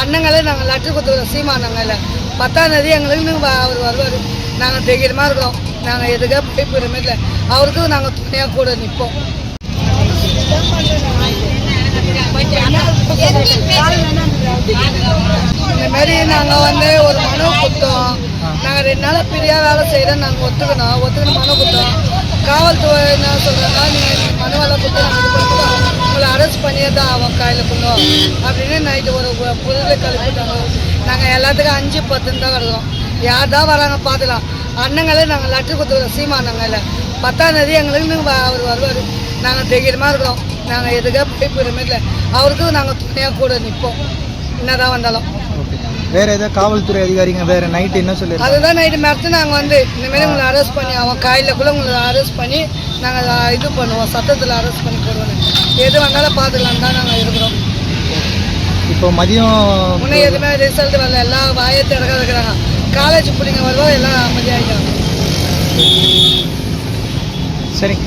அண்ணங்களே நாங்கள் லெட்டர் கொடுத்துருக்கோம் சீமா சீமானங்கள பத்தாம் தேதி எங்களுக்கு வ- அவர் வருவார். நாங்கள் தைரியமாக இருக்கிறோம். நாங்கள் எதுக்காக போய் போயிடுமே இல்லை. அவருக்கு நாங்கள் துணையாக கூட நிற்போம் இந்தமாரி நாங்கள் வந்து ஒரு மனு கொடுத்தோம். நாங்கள் ரெண்டு நாள் பிரியாக வேலை செய்கிறோம் நாங்கள் ஒத்துக்கணும். ஒத்துக்கணும் மனு கொடுத்தோம். காவல்துறை என்ன சொல்கிறோம் நீங்கள் மனுவெல்லாம் கொடுத்து நாங்கள் இது பண்ணுறோம் உங்களை பண்ணியே தான் ஆகும் காயில் கொண்டோம் அப்படின்னு நைட்டு ஒரு பொருளை கழிப்பிட்டாங்க. நாங்கள் எல்லாத்துக்கும் அஞ்சு பத்துன்னு தான் கிடக்குறோம் யார் தான் வராங்க பார்த்துக்கலாம். அண்ணங்களே நாங்கள் லெட்டர் சீமா அண்ணங்கள. பத்தாம் தேதி எங்களுக்கு வ- அவர் வருவார். நாங்கள் தைரியமாக இருக்கிறோம். நாங்கள் எதுக்காக போய் போயிடுமே இல்லை. அவருக்கும் நாங்கள் துணையாக கூட நிற்போம் என்னதான் வந்தாலும். வேற ஏதாவது காவல்துறை அதிகாரிங்க வேற நைட் என்ன சொல்லியிருக்காங்க? அதுதான் நைட்டு மிரட்டு நாங்கள் வந்து இந்தமாரி உங்களை அரெஸ்ட் பண்ணி அவன் காலையில் கூட உங்களை அரெஸ்ட் பண்ணி நாங்கள் இது பண்ணுவோம் சட்டத்தில் அரெஸ்ட் பண்ணி போடுவோம் எது வந்தாலும் பார்த்துக்கலாம் தான் நாங்கள் இருக்கிறோம். இப்போ மதியம் இன்னும் எதுவுமே ரிசல்ட் வரல. எல்லாம் வாயை திறக்க இருக்கிறாங்க காலேஜ் பிள்ளைங்க வருவோம் எல்லாம் அமைதியாகிட்டாங்க சரிங்க